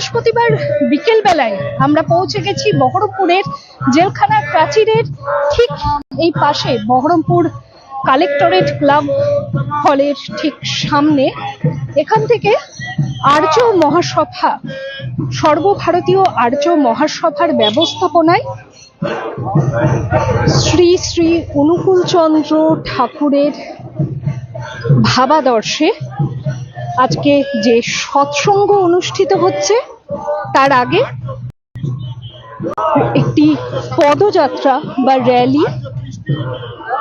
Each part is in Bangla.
বৃহস্পতিবার বিকেল বেলায় আমরা পৌঁছে গেছি বহরমপুরের জেলখানা প্রাচীরের ঠিক এই পাশে বহরমপুর কালেক্টরেট ক্লাব হলের ঠিক সামনে। এখান থেকে আর্য মহাসভা, সর্বভারতীয় আর্য মহাসভার ব্যবস্থাপনায় শ্রী শ্রী অনুকূলচন্দ্র ঠাকুরের ভাবাদর্শে আজকে যে সৎসঙ্গ অনুষ্ঠিত হচ্ছে, তার আগে একটি পদযাত্রা বা র্যালি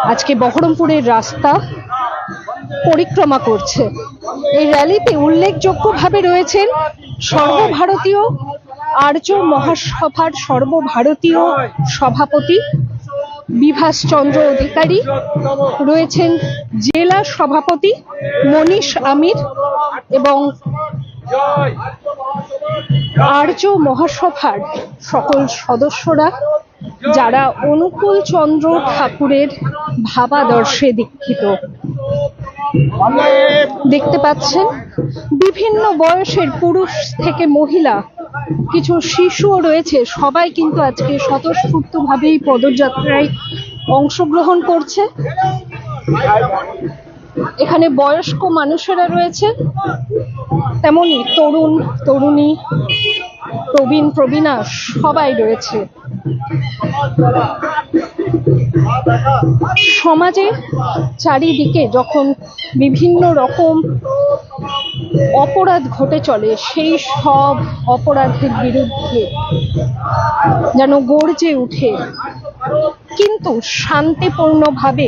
আজকে বহরমপুরের রাস্তা পরিক্রমা করছে। এই র্যালিতে উল্লেখযোগ্যভাবে রয়েছেন সর্বভারতীয় আর্য মহাসভার সর্বভারতীয় সভাপতি বিভাসচন্দ্র অধিকারী রয়েছেন জেলা সভাপতি মনীষ আমির এবং আর্য মহাসভার সকল সদস্যরা, যারা অনুকূল চন্দ্র ঠাকুরের ভাবাদর্শে দীক্ষিত। দেখতে পাচ্ছেন, বিভিন্ন বয়সের পুরুষ থেকে মহিলা কিছু শিশুও রয়েছে, সবাই কিন্তু আজকে স্বতঃস্ফূর্তভাবেই পদযাত্রায় অংশগ্রহণ করছে। এখানে বয়স্ক মানুষেরা রয়েছে, তেমনি তরুণ, তরুণী, প্রবীণ, প্রবীণা সবাই রয়েছে। সমাজে চারিদিকে যখন বিভিন্ন রকম অপরাধ ঘটে চলে, সেই সব অপরাধের বিরুদ্ধে যেন গর্জে উঠে। কিন্তু শান্তিপূর্ণভাবে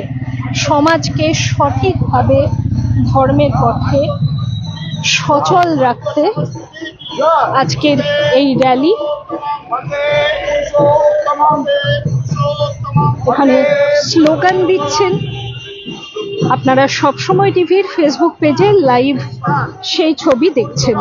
সমাজকে সঠিকভাবে ধর্মের পথে সচল রাখতে আজকের এই র্যালি ওখানে স্লোগান দিচ্ছেন আপনারা সবসময় টিভির ফেসবুক পেজে লাইভ সেই ছবি দেখছেন।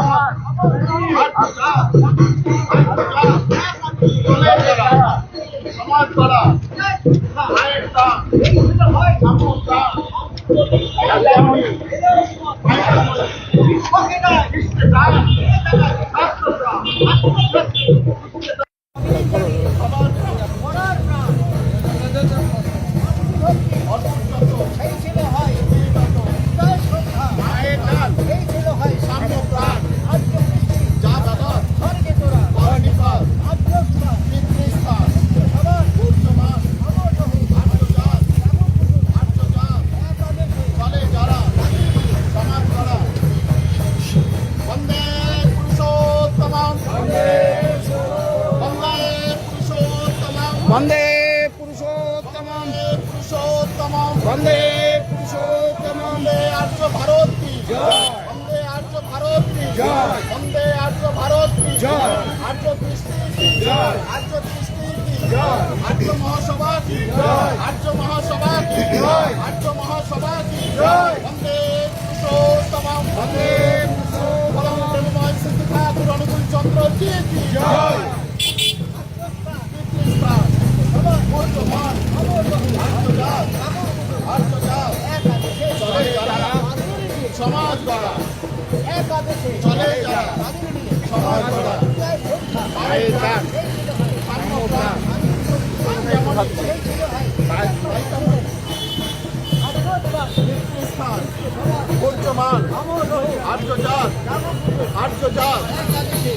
আর্য মহাসভা কি জয়। আর্য মহাসভা কি জয়। আর্য মহাসভা কি জয়। বন্দে পুরুষোত্তমম। বন্দে পুরুষোত্তমম প্রেমময় সিদ্ধ ঠাকুর অনুকূল চন্দ্র জি কি জয়? সমাজ গড়া। চলে যারা সমাজ গড়া। মায়ের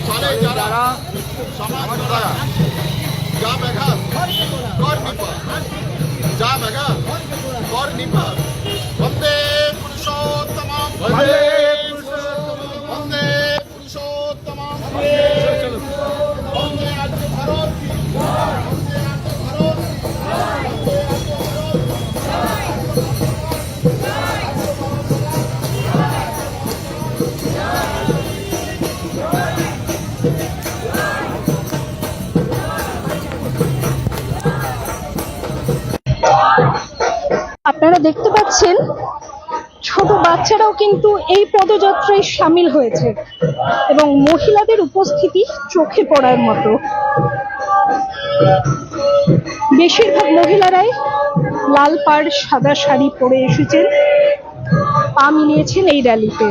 চলে যারা সমাজ গড়া যা মেঘা কর নিপা যা মেঘা কর নিপা বন্দে পুরুষোত্তম বন্দে দেখতে পাচ্ছেন। ছোট বাচ্চারাও কিন্তু এই পদযাত্রায় সামিল হয়েছে এবং মহিলাদের উপস্থিতি চোখে পড়ার মতো। বেশিরভাগ মহিলারাই লাল পাড়, সাদা শাড়ি পরে এসেছেন। পা মিলিয়েছেন এই র্যালিতে।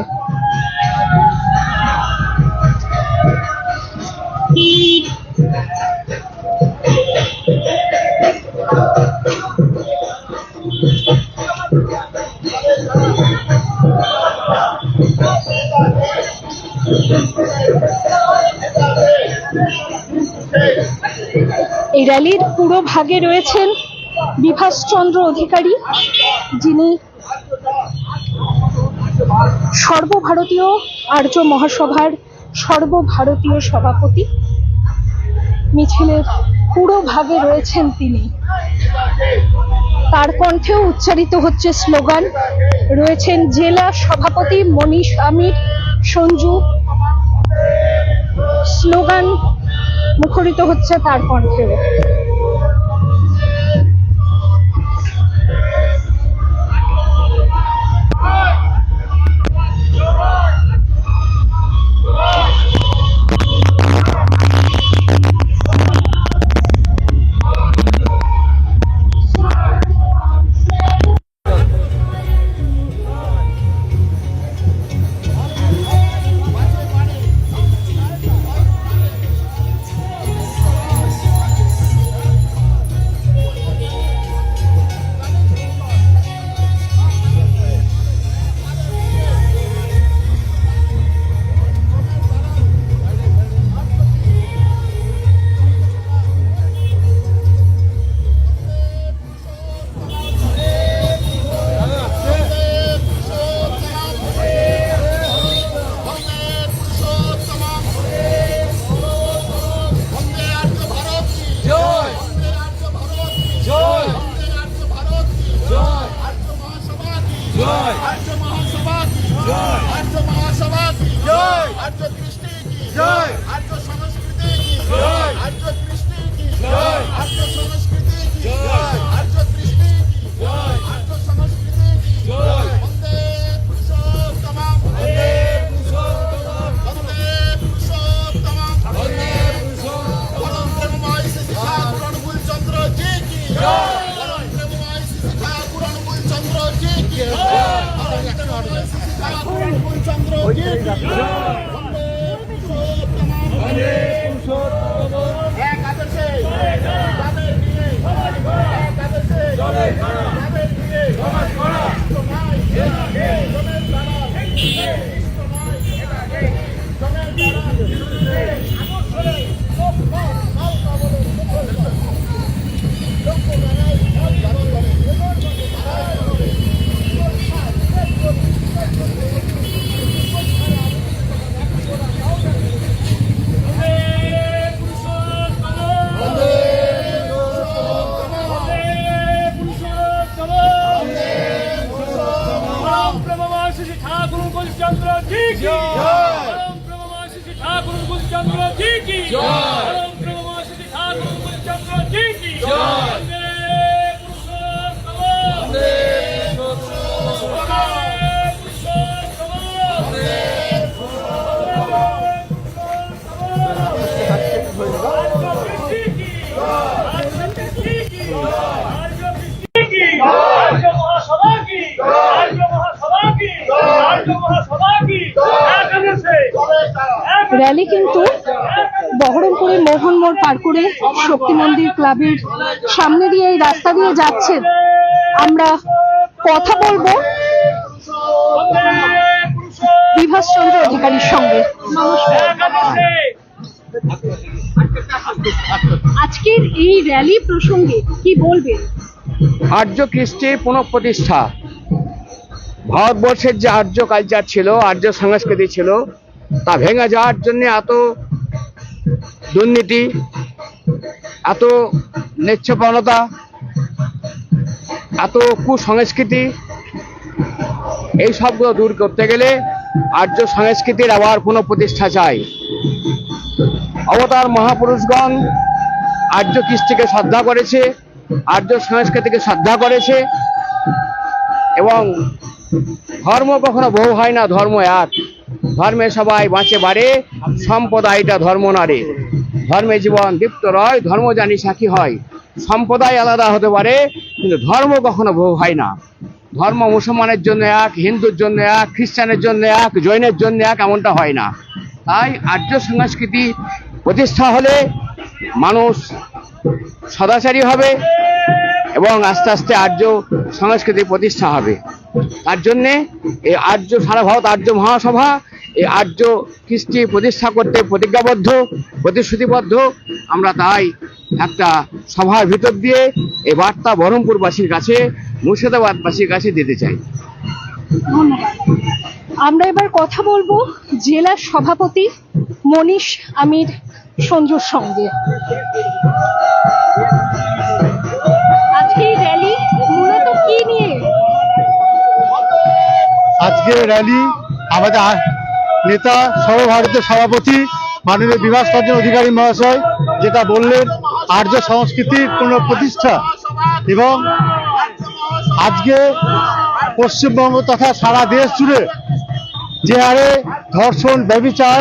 এই র্যালির পুরো ভাগে রয়েছেন বিভাসচন্দ্র অধিকারী, যিনি সর্বভারতীয় আর্য মহাসভার সর্বভারতীয় সভাপতি। মিছিলের পুরো ভাগে রয়েছেন তিনি। তার কণ্ঠেও উচ্চারিত হচ্ছে স্লোগান, রয়েছেন জেলা সভাপতি মনীষ আমির, সঞ্জু স্লোগান মুখরিত হচ্ছে তার কণ্ঠেও র্যালি কিন্তু বহরমপুরে মোহন মোড় পার করে শক্তি মন্দির ক্লাবের সামনে দিয়ে এই রাস্তা দিয়ে যাচ্ছে আমরা কথা বলব বিভাসচন্দ্র অধিকারীর সঙ্গে। আজকের এই র্যালি প্রসঙ্গে কি বলবেন? আর্য কৃষ্টির পুনঃপ্রতিষ্ঠা। ভারতবর্ষের যে আর্য কালচার ছিল, আর্য সংস্কৃতি ছিল তা ভেঙে যাওয়ার জন্য এত দুর্নীতি, এত নেচ্ছপণতা এত কুসংস্কৃতি এই সবগুলো দূর করতে গেলে আর্য সংস্কৃতির আবার পুনঃপ্রতিষ্ঠা চাই। অবতার মহাপুরুষগণ আর্য কৃষ্টিকে শ্রদ্ধা করেছে, আর্য সংস্কৃতিকে শ্রদ্ধা করেছে, এবং ধর্ম কখনো বহু হয় না, ধর্ম এক। ধর্মে সবাই বাঁচে বাড়ে, সম্প্রদায়টা ধর্ম নারে ধর্মে জীবন দীপ্ত রয়, ধর্ম জানি সাক্ষী হয়। সম্প্রদায় আলাদা হতে পারে, কিন্তু ধর্ম কখনো বহু হয় না। ধর্ম মুসলমানের জন্য এক, হিন্দুর জন্য এক, খ্রিস্টানের জন্য এক, জৈনের জন্য এক, এমনটা হয় না। তাই আর্য সংস্কৃতি প্রতিষ্ঠা হলে মানুষ সদাচারী হবে এবং আস্তে আস্তে আর্য সংস্কৃতি প্রতিষ্ঠা হবে। তার জন্যে এই আর্য সারা ভারত আর্য মহাসভা এই আর্য কৃষ্টি প্রতিষ্ঠা করতে প্রতিজ্ঞাবদ্ধ প্রতিশ্রুতিবদ্ধ আমরা তাই একটা সভার ভিতর দিয়ে এই বার্তা বহরমপুরবাসীর কাছে মুর্শিদাবাদবাসীর কাছে দিতে চাই। আমরা এবার কথা বলব জেলা সভাপতি মনীষ আমির সঞ্জুর সঙ্গে। আজকে র্যালি মূলত কি নিয়ে? আজকে র্যালি আমাদের আ- নেতা, সর্বভারতীয় সভাপতি, মাননীয় বিভাস রঞ্জন অধিকারী মহাশয়, যেটা বললেন, আর্য সংস্কৃতির কোনো প্রতিষ্ঠা এবং আজকে পশ্চিমবঙ্গ তথা সারা দেশ জুড়ে যে হারে ধর্ষণ, ব্যবিচার,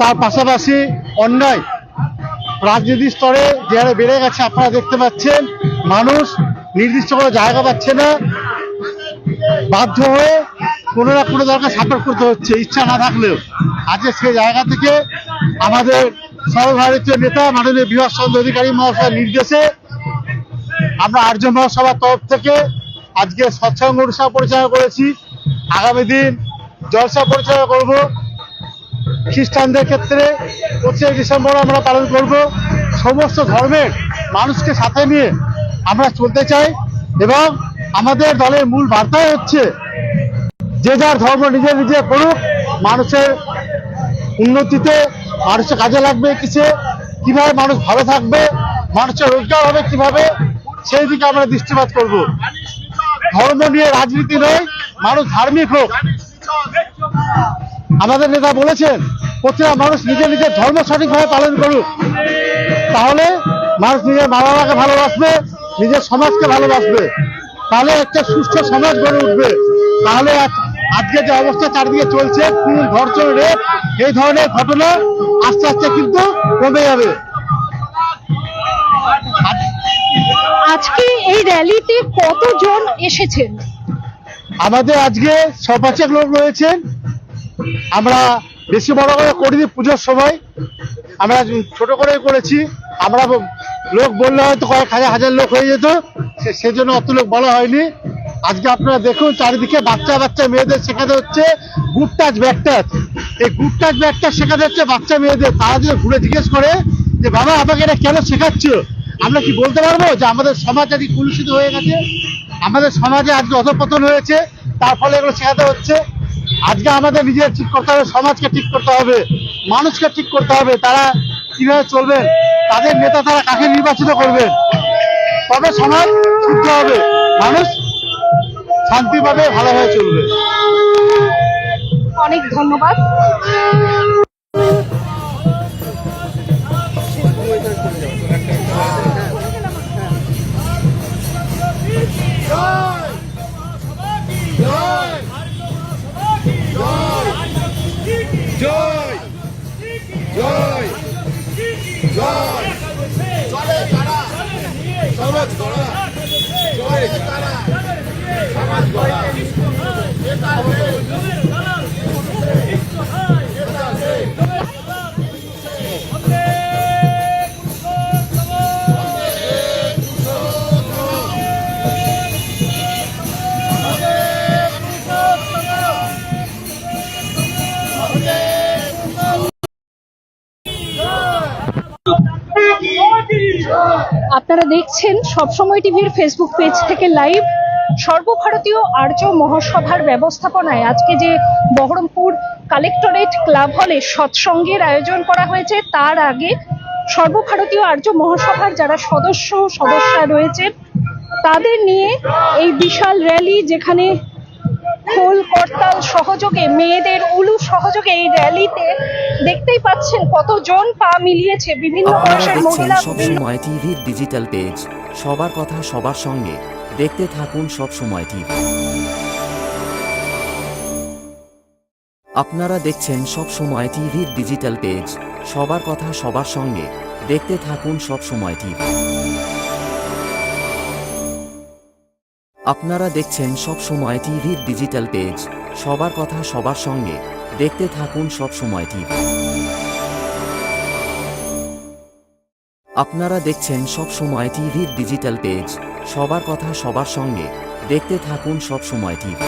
তার পাশাপাশি অন্যায় রাজনীতি স্তরে যে হারে বেড়ে গেছে, আপনারা দেখতে পাচ্ছেন, মানুষ নির্দিষ্ট কোনো জায়গা পাচ্ছে না, বাধ্য হয়ে কোনো না কোনো দরকার সাপোর্ট করতে হচ্ছে, ইচ্ছা না থাকলেও। আজকে সেই জায়গা থেকে আমাদের সর্বভারতীয় নেতা, মাননীয় বিভাস চন্দ্র অধিকারী মহাশয়ের নির্দেশে আমরা আর্য মহাসভার তরফ থেকে আজকে সৎসঙ্গ অনুষ্ঠান পরিচালনা করেছি। আগামী দিন জলসা পরিচালনা করব। খ্রিস্টানদের ক্ষেত্রে পঁচিশে ডিসেম্বর আমরা পালন করব। সমস্ত ধর্মের মানুষকে সাথে নিয়ে আমরা চলতে চাই এবং আমাদের দলের মূল বার্তাই হচ্ছে যে যার ধর্ম নিজে নিজে করুক, মানুষের উন্নতিতে মানুষের কাজে লাগবে কিসে, কীভাবে মানুষ ভালো থাকবে, মানুষের রোজগার হবে কীভাবে, সেই দিকে আমরা দৃষ্টিপাত করব। ধর্ম নিয়ে রাজনীতি নয়, মানুষ ধার্মিক হোক। আমাদের নেতা বলেছেন, প্রতিটা মানুষ নিজে নিজের ধর্ম সঠিকভাবে পালন করুক। তাহলে মানুষ নিজের মা বাবাকে ভালোবাসবে, নিজের সমাজকে ভালোবাসবে। তাহলে একটা সুস্থ সমাজ গড়ে উঠবে। তাহলে আজ- আজকে যে অবস্থা চারদিকে চলছে খুন ধর্ষণ রেপ এই ধরনের ঘটনা আস্তে আস্তে কিন্তু কমে যাবে। আজকে এই র্যালিতে কতজন এসেছেন? আমাদের আজকে সপাচক লোক রয়েছেন। আমরা বেশি বড় করে করিনি পুজোর সময়। আমরা ছোট করে করেছি। আমরা লোক বললে হয়তো কয়েক হাজার হাজার লোক হয়ে যেত। সেজন্য অত লোক বলা হয়নি। আজকে আপনারা দেখুন চারিদিকে বাচ্চা বাচ্চা মেয়েদের শেখাতে হচ্ছে গুড টাচ ব্যাক টাচ এই গুড টাচ ব্যাক টাচ শেখাতে হচ্ছে বাচ্চা মেয়েদের। তারা যদি ঘুরে জিজ্ঞেস করে যে, বাবা, আমাকে এটা কেন শেখাচ্ছ? আমরা কি বলতে পারব যে, আমাদের সমাজ আজকে কলুষিত হয়ে গেছে? আমাদের সমাজে আজকে অধপতন হয়েছে। তার ফলে এগুলো শেখাতে হচ্ছে। আজকে আমাদের নিজের ঠিক করতে হবে, সমাজকে ঠিক করতে হবে, মানুষকে ঠিক করতে হবে। তারা কীভাবে চলবেন? তাদের নেতা তারা কাকে নির্বাচিত করবেন? তবে সমাজ শুদ্ধ হবে? মানুষ শান্তিভাবে ভালোভাবে চলবে। অনেক ধন্যবাদ। আপনারা দেখছেন সবসময় টিভির ফেসবুক পেজ থেকে লাইভ সর্বভারতীয় আর্য মহাসভার ব্যবস্থাপনায়। আজকে যে বহরমপুর কালেক্টরেট ক্লাব হলে সৎসঙ্গের আয়োজন করা হয়েছে, তার আগে সর্বভারতীয় আর্য মহাসভার যারা সদস্য সদস্যরা রয়েছেন, তাদের নিয়ে এই বিশাল র্যালি যেখানে খোল করতাল সহযোগে মেয়েদের উলু সহযোগে এই র্যালিতে দেখতেই পাচ্ছেন কতজন পা মিলিয়েছে বিভিন্ন বয়সের মহিলা সবসময় টিভির ডিজিটাল পেজ সবার কথা সবার সঙ্গে। দেখতে থাকুন সবসময় টিভি। আপনারা দেখছেন সবসময় টিভির ডিজিটাল পেজ সবার কথা সবার সঙ্গে। দেখতে থাকুন সবসময় টিভি। আপনারা দেখছেন সব সময় টিভির ডিজিটাল পেজ সবার কথা সবার সঙ্গে। দেখতে থাকুন সব সময় টিভি। আপনারা দেখছেন সব সময় টিভির ডিজিটাল পেজ সবার কথা সবার সঙ্গে। দেখতে থাকুন সব সময় টিভি।